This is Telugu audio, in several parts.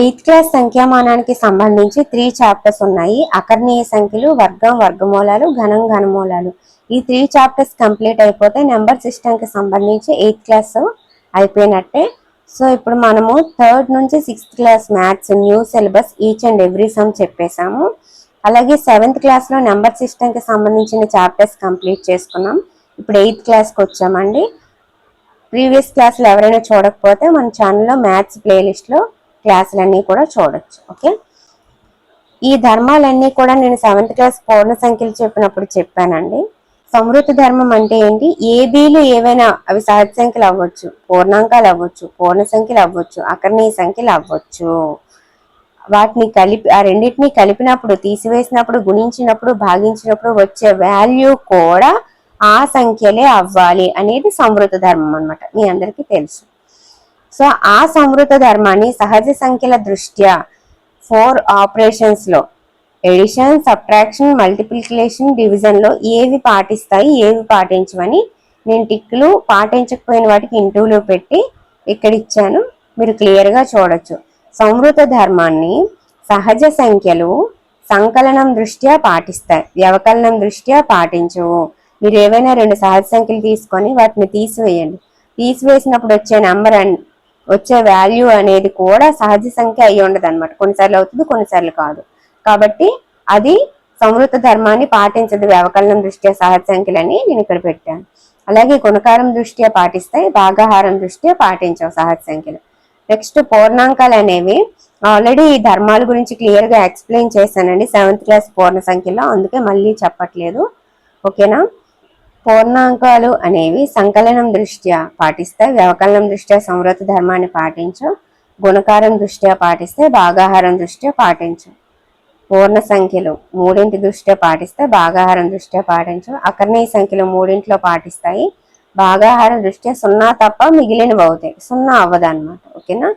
ఎయిత్ క్లాస్ సంఖ్యామానానికి సంబంధించి త్రీ చాప్టర్స్ ఉన్నాయి. అకర్ణీయ సంఖ్యలు వర్గం వర్గమూలాలు ఘనం ఘనమూలాలు. ఈ త్రీ చాప్టర్స్ కంప్లీట్ అయిపోతే నెంబర్ సిస్టమ్కి సంబంధించి ఎయిత్ క్లాస్ అయిపోయినట్టే. సో ఇప్పుడు మనము థర్డ్ నుంచి sixth class maths new syllabus each and every sum చెప్పేశాము. అలాగే సెవెంత్ క్లాస్లో నెంబర్ సిస్టమ్కి సంబంధించిన చాప్టర్స్ కంప్లీట్ చేసుకున్నాం. ఇప్పుడు ఎయిత్ క్లాస్కి వచ్చామండి. ప్రీవియస్ క్లాసులు ఎవరైనా చూడకపోతే మన ఛానల్లో మ్యాథ్స్ ప్లేలిస్ట్లో క్లాసులన్నీ కూడా చూడొచ్చు ఓకే? ఈ ధర్మాలన్నీ కూడా నేను సెవెంత్ క్లాస్ పూర్ణ సంఖ్యలు చెప్పినప్పుడు చెప్పానండి. సమృద్ధి ధర్మం అంటే ఏంటి? ఏబీలు ఏవైనా అవి సహజ సంఖ్యలు అవ్వచ్చు పూర్ణాంకాలు అవ్వచ్చు పూర్ణ సంఖ్యలు అవ్వచ్చు అకర్ణీయ సంఖ్యలు అవ్వచ్చు. వాటిని కలిపి ఆ రెండింటిని కలిపినప్పుడు తీసివేసినప్పుడు గుణించినప్పుడు భాగించినప్పుడు వచ్చే వాల్యూ కూడా ఆ సంఖ్యలే అవ్వాలి అనేది సమృద్ధ ధర్మం అన్నమాట. మీ అందరికీ తెలుసు. సో ఆ సంవృత ధర్మాన్ని సహజ సంఖ్యల దృష్ట్యా ఫోర్ ఆపరేషన్స్లో ఎడిషన్ సబ్ట్రాక్షన్ మల్టిప్లికేషన్ డివిజన్లో ఏవి పాటిస్తాయి ఏవి పాటించవని నేను టిక్కులు పాటించకపోయిన వాటికి ఇంటూలో పెట్టి ఇక్కడ ఇచ్చాను మీరు క్లియర్గా చూడొచ్చు. సంవృత ధర్మాన్ని సహజ సంఖ్యలు సంకలనం దృష్ట్యా పాటిస్తాయి. వ్యవకలనం దృష్ట్యా పాటించవు. మీరు ఏవైనా రెండు సహజ సంఖ్యలు తీసుకొని వాటిని తీసివేయండి. తీసివేసినప్పుడు వచ్చే నెంబర్ వచ్చే వాల్యూ అనేది కూడా సహజ సంఖ్య అయి ఉండదు అనమాట కొన్నిసార్లు అవుతుంది కొన్నిసార్లు కాదు. కాబట్టి అది సమృద్ధ ధర్మాన్ని పాటించదు వ్యవకలనం దృష్ట్యా సహజ సంఖ్యలని నేను ఇక్కడ పెట్టాను. అలాగే గుణకారం దృష్ట్యా పాటిస్తాయి భాగాహారం దృష్ట్యా పాటించవు సహజ సంఖ్యలు. నెక్స్ట్ పూర్ణాంకాలు అనేవి ఆల్రెడీ ఈ ధర్మాల గురించి క్లియర్గా ఎక్స్ప్లెయిన్ చేశానండి. సెవెంత్ క్లాస్ పూర్ణ సంఖ్యలో అందుకే మళ్ళీ చెప్పట్లేదు. ఓకేనా పూర్ణాంకాలు అనేవి సంకలనం దృష్ట్యా పాటిస్తే వ్యవకలనం దృష్ట్యా సంవృత ధర్మాన్ని పాటించు. గుణకారం దృష్ట్యా పాటిస్తే భాగాహారం దృష్ట్యా పాటించు. పూర్ణ సంఖ్యలు మూడింటి దృష్ట్యా పాటిస్తే భాగాహారం దృష్ట్యా పాటించు. అకర్ణీయ సంఖ్యలు మూడింట్లో పాటిస్తాయి. భాగాహారం దృష్ట్యా సున్నా తప్ప మిగిలినవి అవుతాయి. సున్నా అవ్వదు అనమాట ఓకేనా?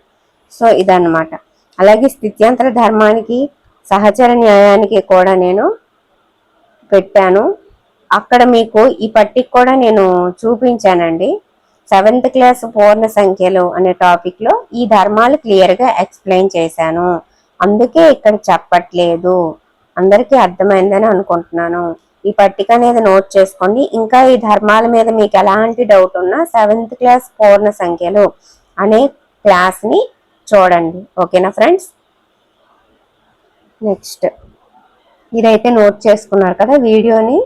సో ఇదన్నమాట. అలాగే స్థిత్యంతర ధర్మానికి సహచర న్యాయానికి కూడా నేను పెట్టాను. అక్కడ మీకు ఈ పట్టిక కూడా నేను చూపించానండి. సెవెంత్ క్లాస్ పూర్ణ సంఖ్యలు అనే టాపిక్లో ఈ ధర్మాలు క్లియర్గా ఎక్స్ప్లెయిన్ చేశాను. అందుకే ఇక్కడ చెప్పట్లేదు. అందరికీ అర్థమైందని అనుకుంటున్నాను. ఈ పట్టిక అనేది నోట్ చేసుకోండి. ఇంకా ఈ ధర్మాల మీద మీకు ఎలాంటి డౌట్ ఉన్నా సెవెంత్ క్లాస్ పూర్ణ సంఖ్యలు అనే క్లాస్ని చూడండి. ఓకేనా ఫ్రెండ్స్ నెక్స్ట్ ఇదైతే నోట్ చేసుకున్నారు కదా వీడియోని.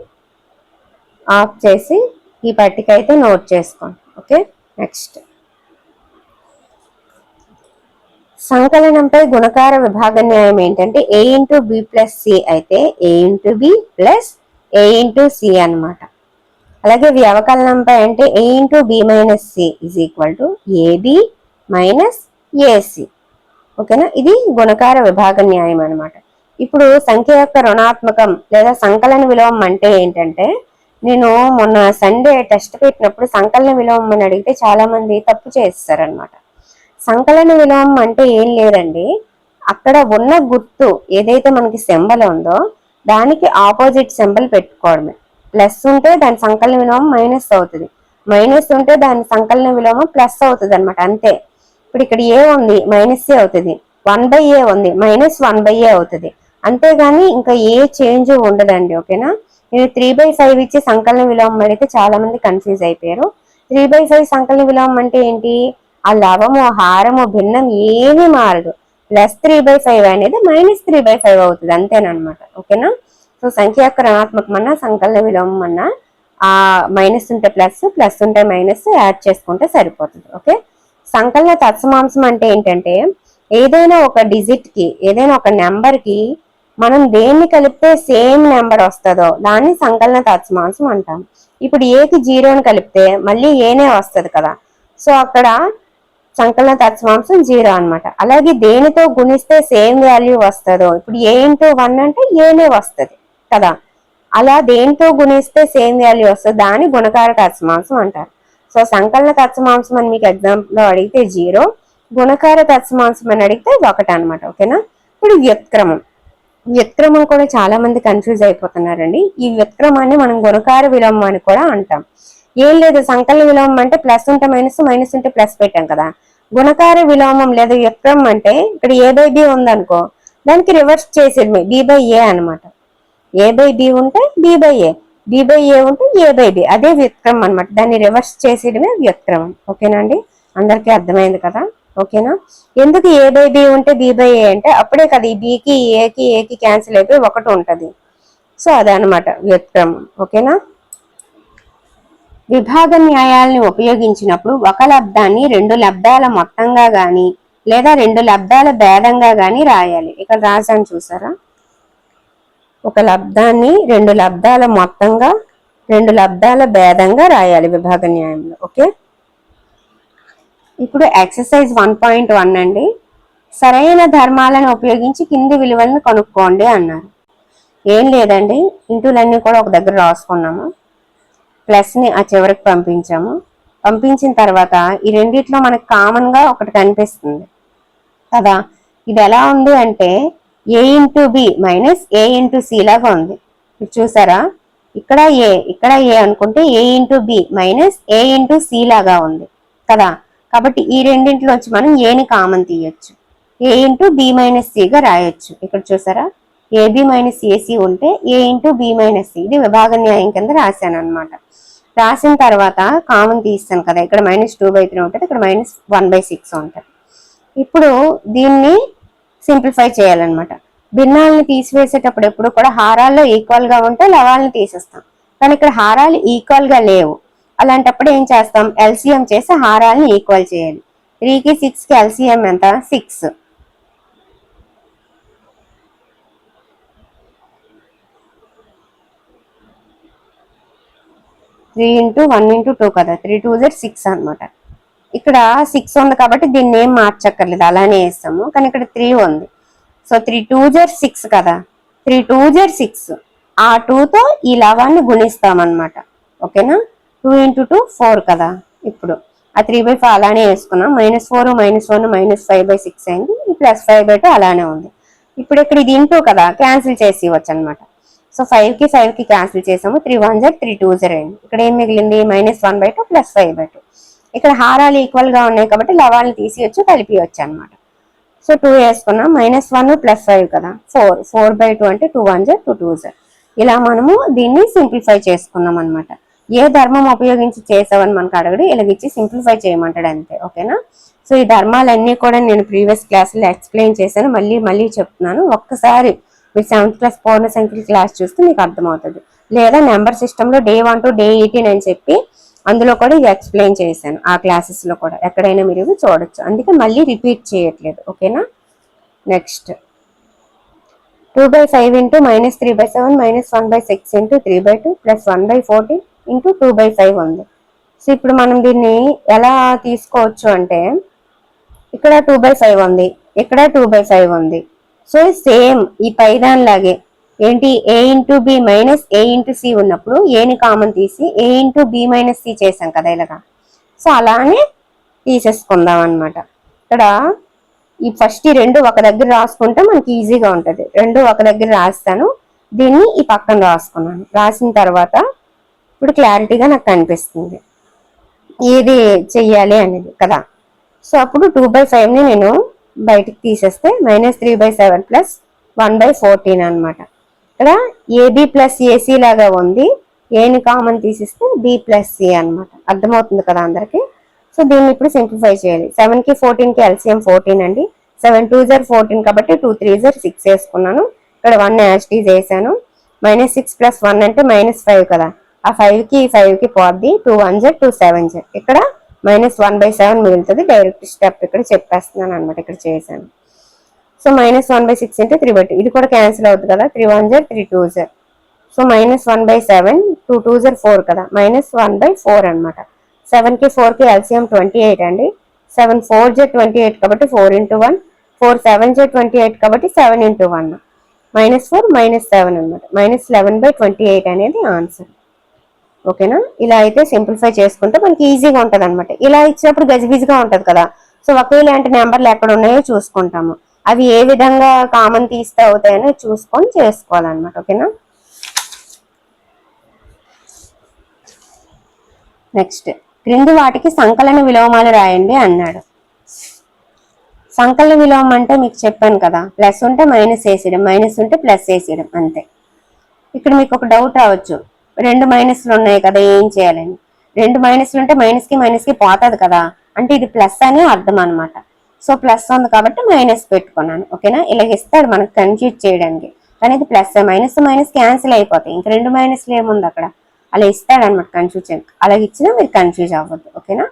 ఆఫ్ చేసి ఈ పట్టిక అయితే నోట్ చేసుకోండి ఓకే? నెక్స్ట్. సంకలనంపై గుణకార విభాగ న్యాయం ఏంటంటే A into B plus C అయితే A into B plus A into C అనమాట అలాగే వ్యవకలనంపై అంటే A into B minus C is equal to AB minus AC ఓకేనా? ఇది గుణకార విభాగ న్యాయం అనమాట ఇప్పుడు సంఖ్య యొక్క రుణాత్మకం లేదా సంకలన విలోమం అంటే ఏంటంటే నేను మొన్న సండే టెస్ట్ పెట్టినప్పుడు సంకలన విలోమం అని అడిగితే చాలా మంది తప్పు చేస్తారనమాట సంకలన విలోమం అంటే ఏం లేదండి. అక్కడ ఉన్న గుర్తు ఏదైతే మనకి సింబల్ ఉందో దానికి ఆపోజిట్ సింబల్ పెట్టుకోవడమే. ప్లస్ ఉంటే దాని సంకలన విలోమం మైనస్ అవుతుంది. మైనస్ ఉంటే దాని సంకలన విలోమం ప్లస్ అవుతుంది అనమాట అంతే. ఇప్పుడు ఇక్కడ ఏ ఉంది మైనస్ ఏ అవుతుంది. వన్ బై ఏ ఉంది మైనస్ వన్ బై ఏ అవుతుంది. అంతేగాని ఇంకా ఏ చేంజ్ ఉండదండి ఓకేనా నేను త్రీ బై ఫైవ్ ఇచ్చి సంకలన విలోమం అడిగితే చాలా మంది కన్ఫ్యూజ్ అయిపోయారు. త్రీ బై ఫైవ్ సంకలన విలోమం అంటే ఏంటి? ఆ లవము హారము భిన్నం ఏమీ మారదు. ప్లస్ త్రీ బై ఫైవ్ అనేది మైనస్ త్రీ బై ఫైవ్ అవుతుంది. అంతేనమాట ఓకేనా సో సంఖ్య రుణాత్మకం అన్నా సంకలన విలోమం అన్నా ఆ మైనస్ ఉంటే ప్లస్ ప్లస్ ఉంటే మైనస్ యాడ్ చేసుకుంటే సరిపోతుంది. ఓకే సంకలన తత్సమాంసం అంటే ఏంటంటే ఏదైనా ఒక డిజిట్కి ఏదైనా ఒక నెంబర్కి మనం దేన్ని కలిపితే సేమ్ నెంబర్ వస్తుందో దాన్ని సంకలన తత్సమాంసం అంటాం. ఇప్పుడు ఏకి జీరోని కలిపితే మళ్ళీ ఏనే వస్తుంది కదా. సో అక్కడ సంకలన తత్సమాంసం జీరో అనమాట అలాగే దేనితో గుణిస్తే సేమ్ వాల్యూ వస్తుందో ఇప్పుడు ఏ ఇంటూ వన్ అంటే ఏనే వస్తుంది కదా. అలా దేనితో గుణిస్తే సేమ్ వాల్యూ వస్తుంది దాన్ని గుణకార తత్సమాంసం అంటారు. సో సంకలన తత్సమాంసం అని మీకు ఎగ్జాంపుల్ అడిగితే జీరో గుణకార తత్సమాంసం అని అడిగితే ఒకటి అనమాట ఓకేనా? ఇప్పుడు వ్యక్రమం వ్యక్రమం కూడా చాలా మంది కన్ఫ్యూజ్ అయిపోతున్నారండి. ఈ వ్యక్రమాన్ని మనం గుణకార విలోమం అని కూడా అంటాం. ఏం లేదు సంకలన విలోమం అంటే ప్లస్ ఉంటే మైనస్ మైనస్ ఉంటే ప్లస్ పెట్టాం కదా. గుణకార విలోమం లేదా వ్యుత్క్రమం అంటే ఇక్కడ ఏ బై బి ఉందనుకో దానికి రివర్స్ చేసేది బి బై ఏ అనమాట ఏ బై బి ఉంటే B by A B by A ఉంటే ఏ బై బి అదే విక్రమం అనమాట దాన్ని రివర్స్ చేసేయడమే వ్యక్రమం. ఓకేనా అండి అందరికీ అర్థమైంది కదా? ఓకేనా? ఎందుకు ఏ బై బి ఉంటే బి బై ఏ అంటే అప్పుడే కదా ఈ బికి ఏకి ఏకి క్యాన్సిల్ అయిపోయి ఒకటి ఉంటుంది. సో అదనమాట వ్యుత్క్రమం. ఓకేనా? విభాగ న్యాయాలను ఉపయోగించినప్పుడు ఒక లబ్ధాన్ని రెండు లబ్ధాల మొత్తంగా గాని లేదా రెండు లబ్ధాల భేదంగా గాని రాయాలి. ఇక్కడ రాశాను చూసారా? ఒక లబ్ధాన్ని రెండు లబ్ధాల మొత్తంగా రెండు లబ్ధాల భేదంగా రాయాలి విభాగ న్యాయంలో. ఓకే? ఇప్పుడు ఎక్సర్సైజ్ వన్ పాయింట్ వన్ అండి. సరైన ధర్మాలను ఉపయోగించి కింది విలువలను కనుక్కోండి అన్నారు. ఏం లేదండి. ఇంటులన్నీ కూడా ఒక దగ్గర రాసుకున్నాము. ప్లస్ని ఆ చివరికి పంపించాము. పంపించిన తర్వాత ఈ రెండిట్లో మనకు కామన్గా ఒకటి కనిపిస్తుంది. కదా? ఇది ఎలా ఉంది అంటే A into B minus A into C లాగా ఉంది. ఇప్పుడు చూసారా? ఇక్కడ ఏ ఇక్కడ ఏ అనుకుంటే A into B minus A into C లాగా ఉంది. కదా? కాబట్టి ఈ రెండింటిలో వచ్చి మనం ఏని కామన్ తీయొచ్చు. ఏ ఇంటూ బి మైనస్ సిగా రాయొచ్చు. ఇక్కడ చూసారా? ఏబి మైనస్ ఏసీ ఉంటే A into B minus C ఇది విభాగ న్యాయం కింద రాశాను అనమాట రాసిన తర్వాత కామన్ తీస్తాను కదా. ఇక్కడ మైనస్ టూ బై త్రీ ఉంటుంది. ఇక్కడ మైనస్ వన్ బై సిక్స్ ఉంటుంది. ఇప్పుడు దీన్ని సింప్లిఫై చేయాలన్నమాట. భిన్నాలను తీసివేసేటప్పుడు ఎప్పుడు కూడా హారాల్లో ఈక్వల్గా ఉంటే లవాలను తీసేస్తాం. కానీ ఇక్కడ హారాలు ఈక్వల్గా లేవు. అలాంటప్పుడు ఏం చేస్తాం? ఎల్సిఎం చేసి హారాలను ఈక్వల్ చేయాలి. త్రీకి సిక్స్కి ఎల్సిఎం ఎంత? Six three into one into two కదా. త్రీ టూ జర్ సిక్స్ అనమాట ఇక్కడ సిక్స్ ఉంది కాబట్టి దీన్ని ఏం మార్చక్కర్లేదు. అలానే వేస్తాము. కానీ ఇక్కడ త్రీ ఉంది. So three two are six కదా. త్రీ టూ జర్ సిక్స్ ఆ టూతో ఈ లవాన్ని గుణిస్తామన్నమాట. ఓకేనా? టూ ఇంటూ టూ ఫోర్ కదా ఇప్పుడు. ఆ త్రీ బై ఫైవ్ అలానే వేసుకున్నాం. Minus four minus one minus five by six అయింది. ఈ ప్లస్ ఫైవ్ బై టూ అలానే ఉంది. ఇప్పుడు ఇక్కడ ఇది ఇంటూ కదా క్యాన్సిల్ చేసి ఇవ్వచ్చు అనమాట సో ఫైవ్కి ఫైవ్కి క్యాన్సిల్ చేసాము. Three one are three two are అయింది. ఇక్కడ ఏం మిగిలింది? Minus one by two plus five by two. ఇక్కడ హారాలు ఈక్వల్గా ఉన్నాయి కాబట్టి లవాలను తీసి వచ్చి కలిపియొచ్చు అనమాట సో టూ వేసుకున్నాం. మైనస్ వన్ ప్లస్ ఫైవ్ కదా. ఫోర్. ఫోర్ బై టూ అంటే two one are two two are ఇలా మనము దీన్ని సింప్లిఫై చేసుకున్నాం అనమాట ఏ ధర్మం ఉపయోగించి చేసావని మనకు అడగడు ఇలాగిచ్చి సింప్లిఫై చేయమంటాడు అంతే ఓకేనా? సో ఈ ధర్మాలన్నీ కూడా నేను ప్రీవియస్ క్లాసులో ఎక్స్ప్లెయిన్ చేశాను మళ్ళీ మళ్ళీ చెప్తున్నాను. ఒక్కసారి మీరు సెవెంత్ క్లాస్ పూర్ణ సంఖ్యల క్లాస్ చూస్తే మీకు అర్థమవుతుంది. లేదా నెంబర్ సిస్టంలో day one to day eighteen అని చెప్పి అందులో కూడా ఇది ఎక్స్ప్లెయిన్ చేశాను ఆ క్లాసెస్లో కూడా. ఎక్కడైనా మీరు ఇవి చూడొచ్చు. అందుకే మళ్ళీ రిపీట్ చేయట్లేదు ఓకేనా? Next. Two by five into minus three by seven minus one by six into three by two plus one by fourteen into two by five ఉంది. సో ఇప్పుడు మనం దీన్ని ఎలా తీసుకోవచ్చు అంటే ఇక్కడ టూ బై ఫైవ్ ఉంది ఇక్కడ టూ బై ఫైవ్ ఉంది. సో సేమ్ ఈ పైదానిలాగే ఏంటి? A into B minus A into C ఉన్నప్పుడు ఏని కామన్ తీసి A into B minus C చేసాం కదా ఇలాగా. సో అలానే తీసేసుకుందాం అన్నమాట. ఇక్కడ ఈ ఫస్ట్ ఈ రెండు ఒక దగ్గర రాసుకుంటే మనకి ఈజీగా ఉంటుంది. రెండు ఒక దగ్గర రాస్తాను దీన్ని ఈ పక్కన రాసుకున్నాను. రాసిన తర్వాత ఇప్పుడు క్లారిటీగా నాకు కనిపిస్తుంది. ఏది చెయ్యాలి అనేది కదా. సో అప్పుడు టూ బై ఫైవ్ని నేను బయటికి తీసేస్తే minus three by seven plus one by fourteen అనమాట ఇక్కడ ఏబి ప్లస్ ఏసీ లాగా ఉంది. ఏని కామన్ తీసిస్తే బి ప్లస్ సి అనమాట అర్థమవుతుంది కదా అందరికి? సో దీన్ని ఇప్పుడు సింప్లిఫై చేయాలి. సెవెన్కి ఫోర్టీన్కి ఫోర్టీన్ ఎల్సిఎం ఫోర్టీన్ అండి. సెవెన్ టూ జర్ ఫోర్టీన్ కాబట్టి టూ త్రీ జర్ సిక్స్ వేసుకున్నాను. ఇక్కడ వన్ యాస్టీజ్ వేసాను. మైనస్ సిక్స్ ప్లస్ వన్ అంటే మైనస్ ఫైవ్ కదా. ఆ ఫైవ్కి ఫైవ్కి పోద్ది. Two one z two seven z ఇక్కడ మైనస్ వన్ బై సెవెన్ మిగులుతుంది. డైరెక్ట్ స్టెప్ ఇక్కడ చెప్పేస్తున్నాను అనమాట ఇక్కడ చేశాను. So minus one by six అంటే త్రీ బై ఇది కూడా క్యాన్సిల్ అవుతుంది కదా. Three one z three two z so minus one by seven two two z four కదా. మైనస్ వన్ బై ఫోర్ అనమాట సెవెన్కి ఫోర్కి ఎల్సిఎం ట్వంటీ ఎయిట్ అండి. Seven four z twenty eight కాబట్టి four into one four seven z twenty eight కాబట్టి seven into one minus four minus seven అనమాట minus eleven by twenty eight అనేది ఆన్సర్ ఓకేనా? ఇలా అయితే సింప్లిఫై చేసుకుంటే మనకి ఈజీగా ఉంటుంది అనమాట ఇలా ఇచ్చినప్పుడు గజిబిజిగా ఉంటుంది కదా. సో ఒకేలాంటి నెంబర్లు ఎక్కడ ఉన్నాయో చూసుకుంటాము. అవి ఏ విధంగా కామన్ తీస్తే అవుతాయని చూసుకొని చేసుకోవాలన్నమాట. ఓకేనా? నెక్స్ట్. క్రింది వాటికి సంకలన విలోమాలు రాయండి అన్నాడు. సంకలన విలోమం అంటే మీకు చెప్పాను కదా. ప్లస్ ఉంటే మైనస్ వేసేయడం మైనస్ ఉంటే ప్లస్ వేసేయడం అంతే. ఇక్కడ మీకు ఒక డౌట్ రావచ్చు. రెండు మైనస్లు ఉన్నాయి కదా ఏం చేయాలని? రెండు మైనస్లు ఉంటే మైనస్కి మైనస్కి పోతుంది కదా. అంటే ఇది ప్లస్ అని అర్థం అనమాట సో ప్లస్ ఉంది కాబట్టి మైనస్ పెట్టుకున్నాను. ఓకేనా ఇలా ఇస్తాడు మనకు కన్ఫ్యూజ్ చేయడానికి. కానీ ఇది ప్లస్ మైనస్ మైనస్ క్యాన్సిల్ అయిపోతాయి. ఇంక రెండు మైనస్లు ఏముంది అక్కడ? అలా ఇస్తాడు అనమాట కన్ఫ్యూజ్ అలా ఇచ్చినా మీరు కన్ఫ్యూజ్ అవ్వద్దు. ఓకేనా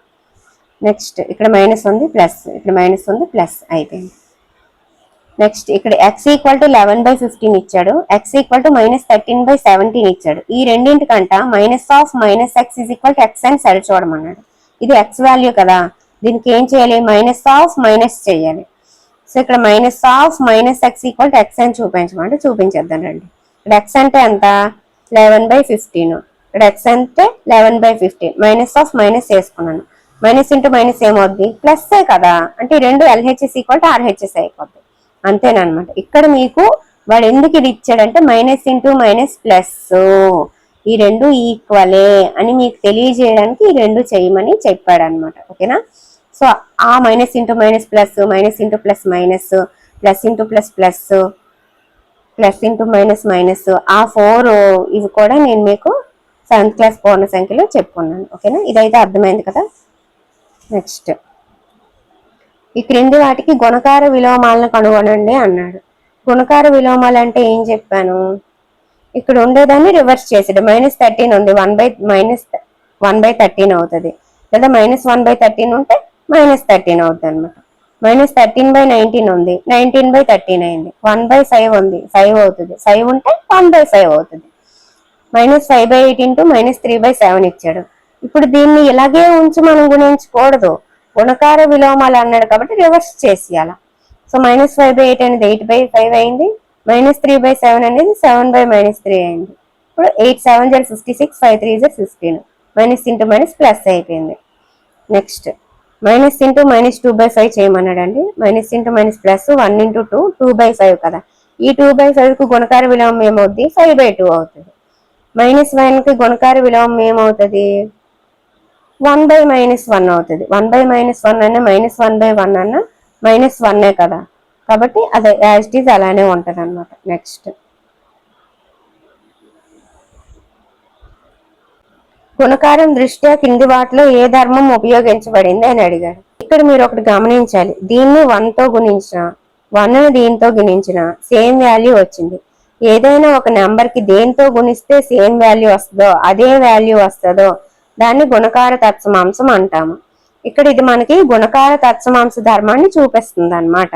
నెక్స్ట్ ఇక్కడ మైనస్ ఉంది ప్లస్ ఇక్కడ మైనస్ ఉంది ప్లస్ అయిపోయింది. నెక్స్ట్ ఇక్కడ X equal to eleven by fifteen ఇచ్చాడు. X equal to minus thirteen by seventeen ఇచ్చాడు. ఈ రెండింటికంట minus of minus X is equal to X అని సరిచూడమన్నాడు. ఇది ఎక్స్ వాల్యూ కదా. దీనికి ఏం చేయాలి? మైనస్ ఆఫ్ మైనస్ చేయాలి. సో ఇక్కడ minus of minus X equal to X అని చూపించమంటే చూపించేద్దాం రండి. ఇక్కడ ఎక్స్ అంటే ఎంత? లెవెన్ బై ఫిఫ్టీన్ ఇక్కడ ఎక్స్ అంటే eleven by fifteen minus of minus వేసుకున్నాను. మైనస్ ఇంటూ మైనస్ ఏమవుద్ది? ప్లస్సే కదా. అంటే ఈ రెండు ఎల్హెచ్ఎస్ ఈక్వల్ టు ఆర్హెచ్ఎస్ అయిపోద్ది. అంతేనమాట ఇక్కడ మీకు వాడు ఎందుకు ఇది ఇచ్చాడంటే మైనస్ ఇంటూ మైనస్ ప్లస్. ఈ రెండు ఈక్వలే అని మీకు తెలియజేయడానికి ఈ రెండు చేయమని చెప్పాడు అనమాట ఓకేనా? సో ఆ minus into minus plus minus into plus minus plus into plus plus plus into minus minus ఆ ఫోర్ ఇవి కూడా నేను మీకు సెవెంత్ క్లాస్ పూర్ణ సంఖ్యలో చెప్పుకున్నాను. ఓకేనా? ఇదైతే అర్థమైంది కదా? నెక్స్ట్. ఈ క్రింది వాటికి గుణకార విలోమాలను కనుగొనండి అన్నాడు. గుణకార విలోమాలు అంటే ఏం చెప్పాను? ఇక్కడ ఉండేదాన్ని రివర్స్ చేసాడు మైనస్ థర్టీన్ ఉంది. One by minus one by thirteen అవుతుంది. లేదా మైనస్ వన్ బై థర్టీన్ ఉంటే మైనస్ థర్టీన్ అవుతుంది అనమాట మైనస్ థర్టీన్ బై నైన్టీన్ ఉంది. నైన్టీన్ బై థర్టీన్ అయింది. వన్ బై ఫైవ్ ఉంది. ఫైవ్ అవుతుంది. ఫైవ్ ఉంటే వన్ బై ఫైవ్ అవుతుంది. Minus five by eight into minus three by seven ఇచ్చాడు. ఇప్పుడు దీన్ని ఇలాగే ఉంచి మనం గుణించకూడదు. గుణకార విలోమాలు అన్నాడు కాబట్టి reverse చేసేయాల. So minus five by eight అనేది ఎయిట్ బై ఫైవ్ అయింది. మైనస్ త్రీ బై సెవెన్ అనేది సెవెన్ బై మైనస్ త్రీ అయింది. ఇప్పుడు eight seven are fifty six five three are fifteen minus into minus plus అయిపోయింది. Next minus into minus two by five చేయమన్నాడండి. Minus into minus plus one into two two by five కదా. ఈ టూ బై ఫైవ్కు గుణకార విలోమం ఏమవుద్ది? ఫైవ్ బై టూ అవుతుంది. మైనస్ వన్కి గుణకార విలోమం ఏమవుతుంది? వన్ బై మైనస్ వన్ అవుతుంది. వన్ బై మైనస్ వన్ అన్న మైనస్ వన్ బై వన్ అన్న మైనస్ వన్నే కదా. కాబట్టి అది యాజ్ ఇట్ ఈజ్ అలానే ఉంటుంది అనమాట నెక్స్ట్ గుణకారం దృష్ట్యా కింది వాటిలో ఏ ధర్మం ఉపయోగించబడింది అని అడిగారు. ఇక్కడ మీరు ఒకటి గమనించాలి. దీన్ని వన్తో గుణించిన వన్ దీంతో గుణించిన సేమ్ వాల్యూ వచ్చింది. ఏదైనా ఒక నెంబర్కి దేంతో గుణిస్తే సేమ్ వాల్యూ వస్తుందో అదే వాల్యూ వస్తుందో దాన్ని గుణకార తత్సమాంసం అంటాము. ఇక్కడ ఇది మనకి గుణకార తత్సమాంస ధర్మాన్ని చూపిస్తుంది అనమాట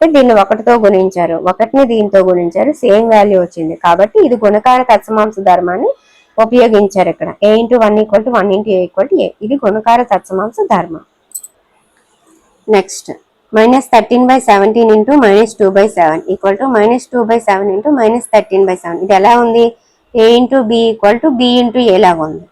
దీన్ని ఒకటితో గుణించారు ఒకటిని దీంతో గుణించారు సేమ్ వాల్యూ వచ్చింది. కాబట్టి ఇది గుణకార తత్సమాంస ధర్మాన్ని ఉపయోగించారు ఇక్కడ. A into one equal to one into A equal to A ఇది గుణకార తత్సమాంస ధర్మం. Next minus thirteen by seventeen into minus two by seven equal to minus two by seven into minus thirteen by seven ఇది ఎలా ఉంది? A into B equal to B into A లాగా ఉంది.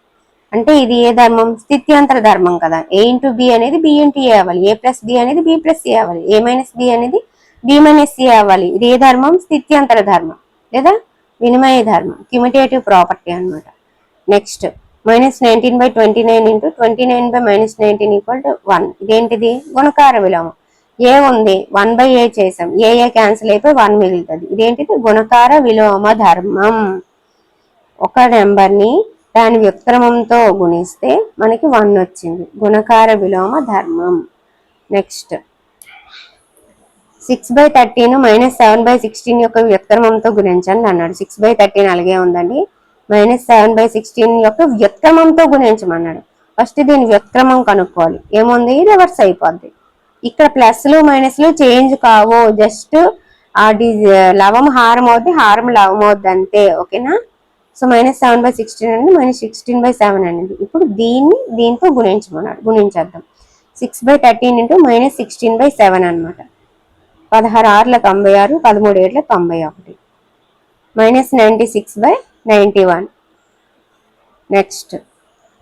అంటే ఇది ఏ ధర్మం? స్థిత్యంతర ధర్మం కదా. ఏ ఇంటూ బి అనేది బి ఇంటూ ఏ అవ్వాలి. ఏ ప్లస్ బి అనేది బి ప్లస్ ఏ అవ్వాలి. ఏ మైనస్ బి అనేది బి మైనస్ సి అవ్వాలి. ఇది ఏ ధర్మం? స్థిత్యంతర ధర్మం. లేదా వినిమయ ధర్మం. క్యూమిటేటివ్ ప్రాపర్టీ అనమాట next minus nineteen by twenty nine into twenty nine by minus nineteen equal to one ఇదేంటిది? గుణకార విలోమం. ఏ ఉంది. వన్ బై ఏ చేసాం. ఏ ఏ క్యాన్సిల్ అయిపోయి వన్ మిగులుతుంది. ఇదేంటిది? గుణకార విలోమ ధర్మం. ఒక నెంబర్ని దాని వ్యుత్క్రమంతో గుణిస్తే మనకి వన్ వచ్చింది. గుణకార విలోమ ధర్మం. Next six by thirteen minus seven by sixteen యొక్క వ్యుత్క్రమంతో గుణించండి అన్నాడు. సిక్స్ బై థర్టీన్ అలాగే ఉందండి. మైనస్ సెవెన్ బై సిక్స్టీన్ యొక్క వ్యుత్క్రమంతో గుణించమన్నాడు. ఫస్ట్ దీని వ్యుత్క్రమం కనుక్కోవాలి. ఏముంది? రివర్స్ అయిపోద్ది. ఇక్కడ ప్లస్లు మైనస్లు చేంజ్ కావు. జస్ట్ ఆ డి లవం హారం అవుద్ది హారం లవం అవుద్ది అంతే. ఓకేనా? So minus seven by sixteen అనేది మైనస్ సిక్స్టీన్ బై సెవెన్ అనేది. ఇప్పుడు దీన్ని దీంతో గుణించమన్నాడు. గుణించేద్దాం. Six by thirteen into minus sixteen by seven అనమాట పదహారు ఆరుల తొంభై ఆరు పదమూడు ఏళ్ళ తొంభై ఒకటి. Minus ninety six by ninety one next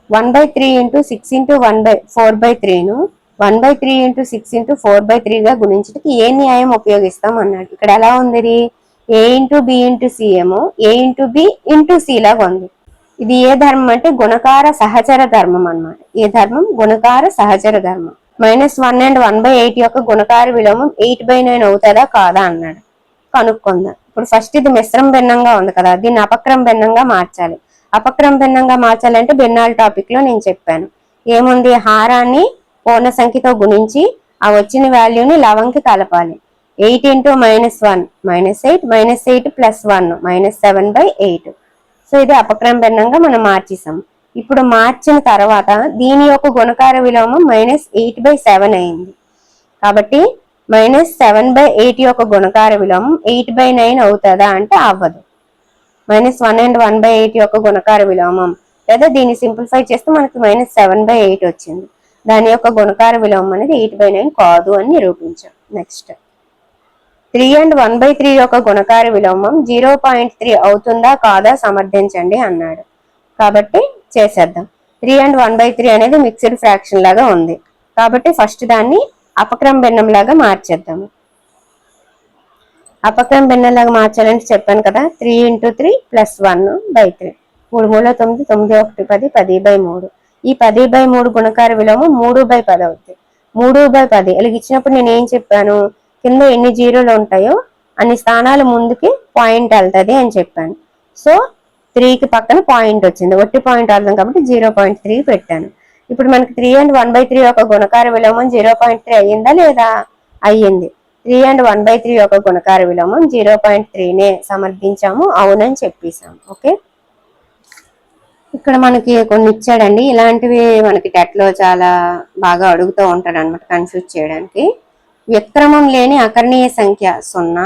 one by three into six into one by four by త్రీను one by three into six into four by త్రీగా గుణించడానికి ఏ న్యాయం ఉపయోగిస్తాం అన్నాడు. ఇక్కడ ఎలా ఉంది A into B into C ఏమో? A into B into C లాగా ఉంది. ఇది ఏ ధర్మం అంటే గుణకార సహచర ధర్మం అన్నమాట. ఏ ధర్మం? గుణకార సహచర ధర్మం. Minus one and one by eight యొక్క గుణకార విలోమం ఎయిట్ బై నైన్ అవుతుందా కాదా అన్నాడు. కనుక్కుందాం. ఇప్పుడు ఫస్ట్ ఇది మిశ్రమ భిన్నంగా ఉంది కదా దీన్ని అపక్రమ భిన్నంగా మార్చాలి. అపక్రమ భిన్నంగా మార్చాలంటే భిన్నాల టాపిక్లో నేను చెప్పాను. ఏముంది? హారాన్ని పూర్ణ సంఖ్యతో గుణించి ఆ వచ్చిన వాల్యూని లవంకి కలపాలి. Eight into minus one minus eight minus eight plus one minus seven by eight. So ఇది అపక్రమభిన్నంగా మనం మార్చేసాం. ఇప్పుడు మార్చిన తర్వాత దీని యొక్క గుణకార విలోమం మైనస్ ఎయిట్ బై సెవెన్ అయింది. కాబట్టి మైనస్ సెవెన్ బై ఎయిట్ యొక్క గుణకార విలోమం ఎయిట్ బై నైన్ అవుతుందా అంటే అవ్వదు. Minus one and one by eight యొక్క గుణకార విలోమం. లేదా దీన్ని సింప్లిఫై చేస్తే మనకి మైనస్ సెవెన్ బై ఎయిట్ వచ్చింది. దాని యొక్క గుణకార విలోమం అనేది ఎయిట్ బై నైన్ కాదు అని నిరూపించాం. Next. Three and one by three యొక్క గుణకార విలోమం జీరో పాయింట్ త్రీ అవుతుందా కాదా సమర్థించండి అన్నాడు. కాబట్టి చేసేద్దాం. Three and one by three అనేది మిక్స్డ్ ఫ్రాక్షన్ లాగా ఉంది. కాబట్టి ఫస్ట్ దాన్ని అపక్రమ భిన్నం లాగా మార్చేద్దాము అపక్రమ భిన్నం లాగా మార్చాలంటే చెప్పాను కదా three into three plus one by three. మూడు మూడు తొమ్మిది తొమ్మిది ఒకటి పది పది బై మూడు. ఈ పది బై మూడు గుణకార విలోమం మూడు బై పది అవుతుంది మూడు బై పది. ఇలాగ ఇచ్చినప్పుడు నేను ఏం చెప్పాను? కింద ఎన్ని జీరోలు ఉంటాయో అన్ని స్థానాలు ముందుకి పాయింట్ వెళ్తుంది అని చెప్పాను. సో త్రీకి పక్కన పాయింట్ వచ్చింది. ఒట్టి పాయింట్ అర్థం కాబట్టి జీరో పాయింట్ త్రీ పెట్టాను. ఇప్పుడు మనకి three and one by three యొక్క గుణకార విలోమం జీరో పాయింట్ త్రీ అయ్యిందా లేదా? అయ్యింది. Three and one by three యొక్క గుణకార విలోమం జీరో పాయింట్ త్రీనే సమర్థించాము అవునని చెప్పేసాము ఓకే ఇక్కడ మనకి కొన్ని ఇచ్చాడండి. ఇలాంటివి మనకి టెట్లో చాలా బాగా అడుగుతూ ఉంటాడు అనమాట కన్ఫ్యూజ్ చేయడానికి. వ్యక్రమం లేని అకర్ణీయ సంఖ్య సున్నా.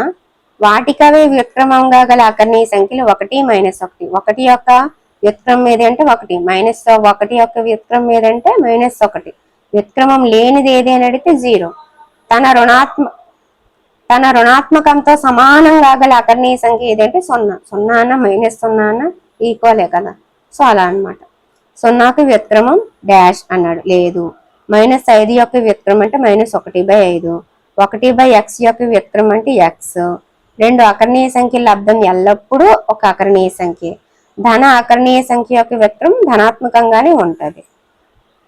వాటికవే వ్యక్రమంగా గల అకర్ణీయ సంఖ్యలు ఒకటి మైనస్ ఒకటి. ఒకటి యొక్క వ్యక్రమం ఏదంటే ఒకటి. మైనస్ ఒకటి యొక్క వ్యక్రమం ఏదంటే మైనస్ ఒకటి. వ్యక్రమం లేనిది ఏది అని అడిగితే జీరో. తన రుణాత్మ తన రుణాత్మకంతో సమానంగా గల అకర్ణీయ సంఖ్య ఏదంటే సున్నా. సున్నా అన్న మైనస్ సున్నా అన్న ఈక్వలే కదా. సో అలా అన్నమాట. సున్నాకి వ్యక్రమం డాష్ అన్నాడు. లేదు. మైనస్ ఐదు యొక్క వ్యక్రమం అంటే మైనస్ ఒకటి బై ఐదు. ఒకటి బై ఎక్స్ యొక్క వ్యుత్క్రమం అంటే ఎక్స్ రెండు అకరణీయ సంఖ్యల లబ్ధం ఎల్లప్పుడూ ఒక అకరణీయ సంఖ్య. ధన అకరణీయ సంఖ్య యొక్క వ్యుత్క్రమం ధనాత్మకంగానే ఉంటుంది.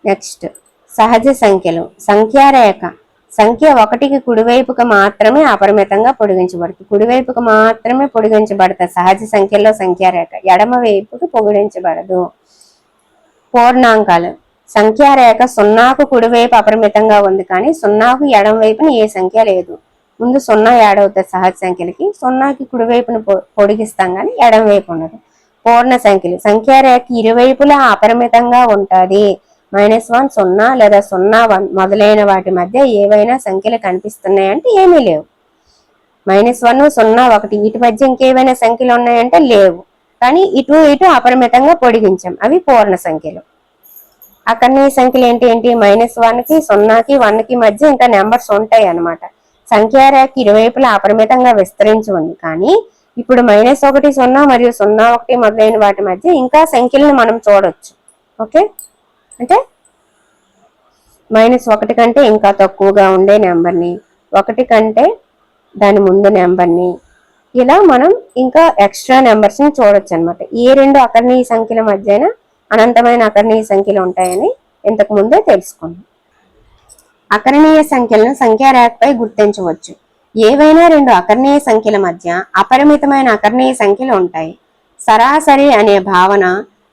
నెక్స్ట్ సహజ సంఖ్యలు. సంఖ్యారేఖ. సంఖ్య ఒకటికి కుడివైపుకు మాత్రమే అపరిమితంగా పొడిగించబడుతుంది. కుడివైపుకు మాత్రమే పొడిగించబడతాయి సహజ సంఖ్యలో సంఖ్యారేఖ. ఎడమ వైపుకు పొగిడించబడదు. పూర్ణాంకాలు. సంఖ్యారేఖ సున్నాకు కుడివైపు అపరిమితంగా ఉంది కానీ సున్నాకు ఎడం వైపున ఏ సంఖ్య లేదు. ముందు సున్నా యాడ్ అవుతుంది సహజ సంఖ్యలకి. సున్నాకి కుడివైపున పొ- పొడిగిస్తాం కానీ ఎడం వైపు ఉండదు. పూర్ణ సంఖ్యలు. సంఖ్యారేఖ ఇరువైపులా అపరిమితంగా ఉంటుంది. మైనస్ వన్ సున్నా లేదా సున్నా వన్ మొదలైన వాటి మధ్య ఏవైనా సంఖ్యలు కనిపిస్తున్నాయంటే ఏమీ లేవు. మైనస్ వన్ సున్నా ఒకటి వీటి మధ్య ఇంకేవైనా సంఖ్యలు ఉన్నాయంటే లేవు. కానీ ఇటు ఇటు అపరిమితంగా పొడిగించాం. అవి పూర్ణ సంఖ్యలు. అకర్ణీయ సంఖ్యలు ఏంటి ఏంటి? మైనస్ వన్కి సున్నాకి వన్కి మధ్య ఇంకా నెంబర్స్ ఉంటాయి అనమాట సంఖ్యారేఖ ఇరువైపులా అపరిమితంగా విస్తరించి ఉంది. కానీ ఇప్పుడు మైనస్ ఒకటి సున్నా మరియు సున్నా ఒకటి మొదలైన వాటి మధ్య ఇంకా సంఖ్యలను మనం చూడొచ్చు. ఓకే? అంటే మైనస్ ఒకటి కంటే ఇంకా తక్కువగా ఉండే నెంబర్ని ఒకటి కంటే దాని ముందు నెంబర్ని ఇలా మనం ఇంకా ఎక్స్ట్రా నెంబర్స్ని చూడొచ్చు అనమాట ఏ రెండు అకర్ణీయ సంఖ్యల మధ్యన అనంతమైన అకర్ణీయ సంఖ్యలు ఉంటాయని ఇంతకు ముందే తెలుసుకున్నాం. అకరణీయ సంఖ్యలను సంఖ్యారేఖపై గుర్తించవచ్చు. ఏవైనా రెండు అకర్ణీయ సంఖ్యల మధ్య అపరిమితమైన అకర్ణీయ సంఖ్యలు ఉంటాయి. సరాసరి అనే భావన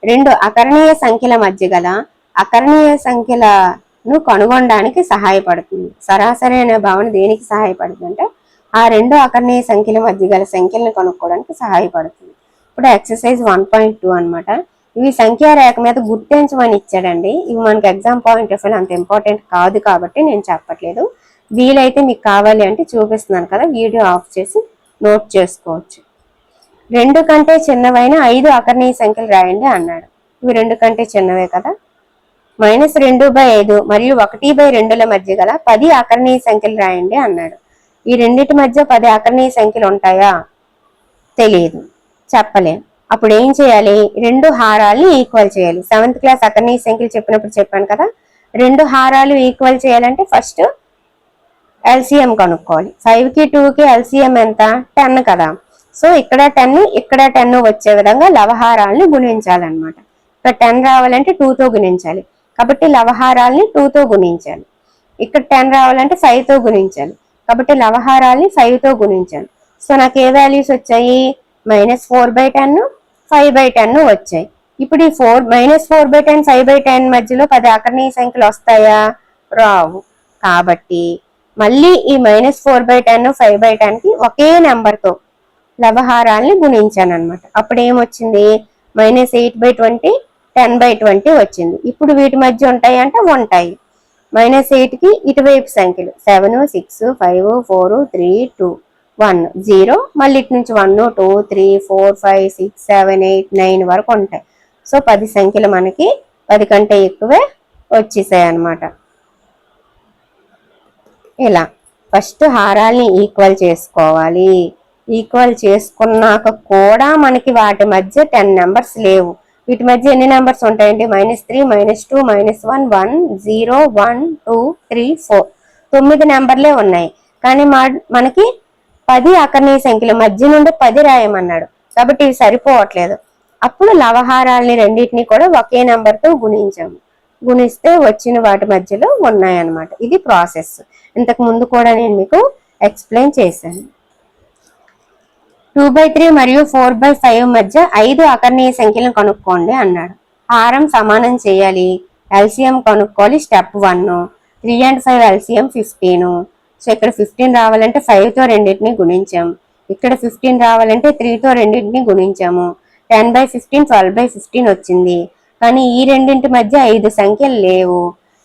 రెండు అకర్ణీయ సంఖ్యల మధ్య గల అకర్ణీయ సంఖ్యలను కనుగొనడానికి సహాయపడుతుంది. సరాసరి అనే భావన దేనికి సహాయపడుతుంది అంటే ఆ రెండు అకర్ణీయ సంఖ్యల మధ్య గల సంఖ్యలను కనుక్కోవడానికి సహాయపడుతుంది. ఇప్పుడు ఎక్సర్సైజ్ వన్ పాయింట్ టూ అనమాట ఇవి సంఖ్యా రేఖ మీద గుర్తించమని ఇచ్చాడండి. ఇవి మనకి ఎగ్జామ్ పాయింట్ ఆఫ్ అంత ఇంపార్టెంట్ కాదు కాబట్టి నేను చెప్పట్లేదు. వీలైతే మీకు కావాలి అంటే చూపిస్తున్నాను కదా వీడియో ఆఫ్ చేసి నోట్ చేసుకోవచ్చు. రెండు కంటే చిన్నవైన ఐదు అకర్ణీయ సంఖ్యలు రాయండి అన్నాడు. ఇవి రెండు కంటే చిన్నవే కదా. మైనస్ రెండు బై ఐదు మరియు ఒకటి బై రెండుల మధ్య గల పది అకర్ణీయ సంఖ్యలు రాయండి అన్నాడు. ఈ రెండిటి మధ్య పది అకర్ణీయ సంఖ్యలు ఉంటాయా? తెలియదు చెప్పలేం. అప్పుడు ఏం చేయాలి? రెండు హారాలని ఈక్వల్ చేయాలి. సెవెంత్ క్లాస్ అకర్ణీయ సంఖ్యలు చెప్పినప్పుడు చెప్పాను కదా రెండు హారాలు ఈక్వల్ చేయాలంటే ఫస్ట్ ఎల్సిఎం కనుక్కోవాలి. ఫైవ్కి టూ కి ఎల్సిఎం ఎంత? టెన్ కదా. సో ఇక్కడ టెన్ ఇక్కడ టెన్ వచ్చే విధంగా లవహారాలని గుణించాలన్నమాట. ఇక్కడ టెన్ రావాలంటే టూతో గుణించాలి. కాబట్టి లవహారాలని టూతో గుణించాలి. ఇక్కడ టెన్ రావాలంటే ఫైవ్తో గుణించాలి. కాబట్టి లవహారాల్ని ఫైవ్తో గుణించాలి. సో నాకు ఏ వాల్యూస్ వచ్చాయి? Minus four by ten five by ten వచ్చాయి. ఇప్పుడు ఈ four minus four by ten five by ten మధ్యలో పది అకర్ణీయ సంఖ్యలు వస్తాయా? రావు. కాబట్టి మళ్ళీ ఈ minus four by ten five by టెన్కి ఒకే నెంబర్తో లవహారాల్ని గుణించాను అనమాట అప్పుడు ఏమొచ్చింది? Minus eight by twenty ten by twenty వచ్చింది. ఇప్పుడు వీటి మధ్య ఉంటాయి అంటే ఉంటాయి. మైనస్ ఎయిట్కి ఇటువైపు సంఖ్యలు seven six five four three two one zero మళ్ళీ ఇటు నుంచి one two three four five six seven eight nine వరకు ఉంటాయి. సో పది సంఖ్యలు మనకి పది కంటే ఎక్కువే వచ్చేసాయి అన్నమాట. ఇలా. ఫస్ట్ హారాల్ని ఈక్వల్ చేసుకోవాలి. ఈక్వల్ చేసుకున్నాక కూడా మనకి వాటి మధ్య టెన్ నెంబర్స్ లేవు. వీటి మధ్య ఎన్ని నెంబర్స్ ఉంటాయండి? Minus three minus two minus one one zero one two three four. తొమ్మిది నెంబర్లే ఉన్నాయి. కానీ మా మనకి పది అకర్ణీ సంఖ్యల మధ్య నుండి పది రాయమన్నాడు. కాబట్టి ఇవి సరిపోవట్లేదు. అప్పుడు లవహారాల్ని రెండింటిని కూడా ఒకే నెంబర్తో గుణించాము. గుణిస్తే వచ్చిన వాటి మధ్యలో ఉన్నాయన్నమాట. ఇది ప్రాసెస్. ఇంతకు ముందు కూడా నేను మీకు ఎక్స్ప్లెయిన్ చేశాను. టూ బై త్రీ మరియు ఫోర్ బై ఫైవ్ మధ్య ఐదు అకర్ణీయ సంఖ్యలను కనుక్కోండి అన్నాడు. హారం సమానం చేయాలి. ఎల్సిఎం కనుక్కోవాలి step one three and five LCM fifteen. So ఇక్కడ ఫిఫ్టీన్ రావాలంటే ఫైవ్తో రెండింటిని గుణించాము. ఇక్కడ ఫిఫ్టీన్ రావాలంటే త్రీతో రెండింటిని గుణించాము. Ten by fifteen twelve by fifteen వచ్చింది. కానీ ఈ రెండింటి మధ్య ఐదు సంఖ్యలు లేవు.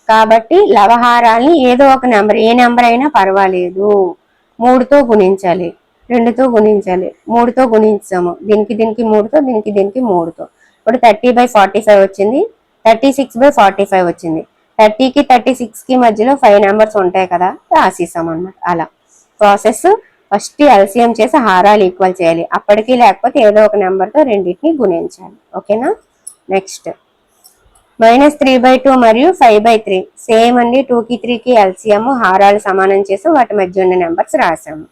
కాబట్టి లవహారాల్ని ఏదో ఒక నెంబర్ ఏ నెంబర్ అయినా పర్వాలేదు. మూడుతో గుణించాలి. రెండుతో గుణించాలి. మూడుతో గుణించాము. దీనికి దీనికి మూడుతో దీనికి దీనికి మూడుతో. ఇప్పుడు థర్టీ బై ఫార్టీ ఫైవ్ వచ్చింది. Thirty six by forty five వచ్చింది. థర్టీకి థర్టీ సిక్స్కి మధ్యలో ఫైవ్ నెంబర్స్ ఉంటాయి కదా రాసేసాం అనమాట అలా. ప్రాసెస్ ఫస్ట్ ఎల్సిఎం చేసి హారాలు ఈక్వల్ చేయాలి. అప్పటికి లేకపోతే ఏదో ఒక నెంబర్తో రెండింటిని గుణించాలి. ఓకేనా? Next minus three by two మరియు ఫైవ్ బై త్రీ సేమ్ అండి టూకి త్రీకి ఎల్సిఎం హారాలు సమానం చేసి వాటి మధ్య ఉన్న నెంబర్స్ రాసాము.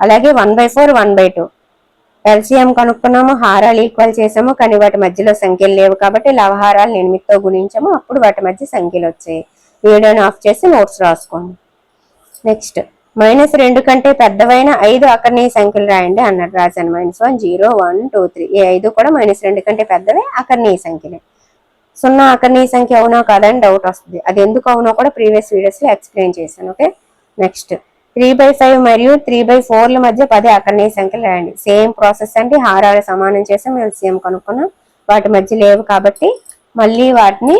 అలాగే one by four one by two LCM కనుక్కున్నాము హారాలు ఈక్వల్ చేసాము కానీ వాటి మధ్యలో సంఖ్యలు లేవు కాబట్టి లవహారాలు ఎనిమిదితో గుణించాము. అప్పుడు వాటి మధ్య సంఖ్యలు వచ్చాయి. వీడియోని ఆఫ్ చేసి నోట్స్ రాసుకోండి. నెక్స్ట్ మైనస్ రెండు కంటే పెద్దవైన ఐదు అక్కడనే సంఖ్యలు రాయండి అన్నాడు రాశాను minus one zero one two three ఈ ఐదు కూడా మైనస్ రెండు కంటే పెద్దవే అక్కడనే సంఖ్యలే. సున్నా అక్కడనే సంఖ్య అవునా కాదని డౌట్ వస్తుంది. అది ఎందుకు అవునో కూడా ప్రీవియస్ వీడియోస్లో ఎక్స్ప్లెయిన్ చేశాను okay next three by five మరియు త్రీ బై ఫోర్ల మధ్య పది అక్కడనే సంఖ్యలు రాయండి. సేమ్ ప్రాసెస్ అంటే హారాలు సమానం చేసి మేము సేమ్ కనుక్కున్నాం. వాటి మధ్య లేవు కాబట్టి మళ్ళీ వాటిని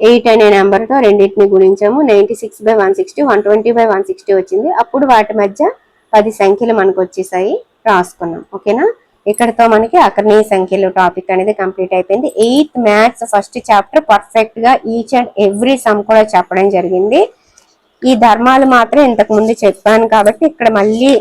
ఎయిట్ అనే నెంబర్తో రెండింటిని గుణించాము. Ninety six by one sixty one twenty by one sixty వచ్చింది. అప్పుడు వాటి మధ్య పది సంఖ్యలు మనకు వచ్చేసాయి. రాసుకున్నాం. ఓకేనా? ఇక్కడతో మనకి అక్కడనే సంఖ్యలు టాపిక్ అనేది కంప్లీట్ అయిపోయింది. ఎయిత్ మ్యాథ్స్ ఫస్ట్ చాప్టర్ పర్ఫెక్ట్గా ఈచ్ అండ్ ఎవ్రీ సమ్ కూడా చెప్పడం జరిగింది. ఈ ధర్మాలు మాత్రం ఇంతకు ముందు చెప్పాను కాబట్టి ఇక్కడ మళ్ళీ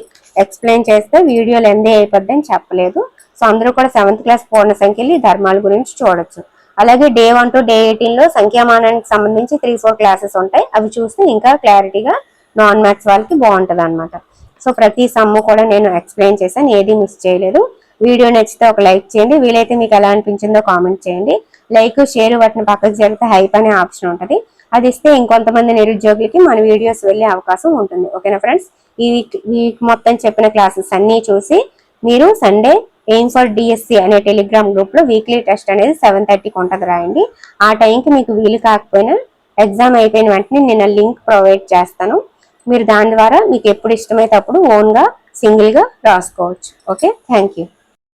ఎక్స్ప్లెయిన్ చేస్తే వీడియో లెందే అయిపోద్దని చెప్పలేదు. సో అందరూ కూడా సెవెంత్ క్లాస్ పూర్ణ సంఖ్యలు ఈ ధర్మాల గురించి చూడొచ్చు. అలాగే డే వన్ టు డే ఎయిటీన్లో సంఖ్యామానానికి సంబంధించి త్రీ ఫోర్ క్లాసెస్ ఉంటాయి. అవి చూస్తే ఇంకా క్లారిటీగా నాన్ మ్యాథ్స్ వాళ్ళకి బాగుంటుంది అనమాట సో ప్రతి సమ్ము కూడా నేను ఎక్స్ప్లెయిన్ చేశాను. ఏది మిస్ చేయలేదు. వీడియో నచ్చితే ఒక లైక్ చేయండి. వీలైతే మీకు ఎలా అనిపించిందో కామెంట్ చేయండి. లైక్ షేర్ వాటిని పక్కకు జరిగితే హైప్ అనే ఆప్షన్ ఉంటుంది. అది ఇస్తే ఇంకొంతమంది నిరుద్యోగులకి మన వీడియోస్ వెళ్ళే అవకాశం ఉంటుంది. ఓకేనా ఫ్రెండ్స్ ఈ వీక్ వీక్ మొత్తం చెప్పిన క్లాసెస్ అన్నీ చూసి మీరు సండే ఎయిమ్ ఫర్ డిఎస్సి అనే టెలిగ్రామ్ గ్రూప్లో వీక్లీ టెస్ట్ అనేది సెవెన్ థర్టీకి ఉంటుంది రాయండి. ఆ టైంకి మీకు వీలు కాకపోయినా ఎగ్జామ్ అయిపోయిన వెంటనే నేను లింక్ ప్రొవైడ్ చేస్తాను. మీరు దాని ద్వారా మీకు ఎప్పుడు ఇష్టమైతే అప్పుడు ఓన్గా సింగిల్గా రాసుకోవచ్చు. Okay thank you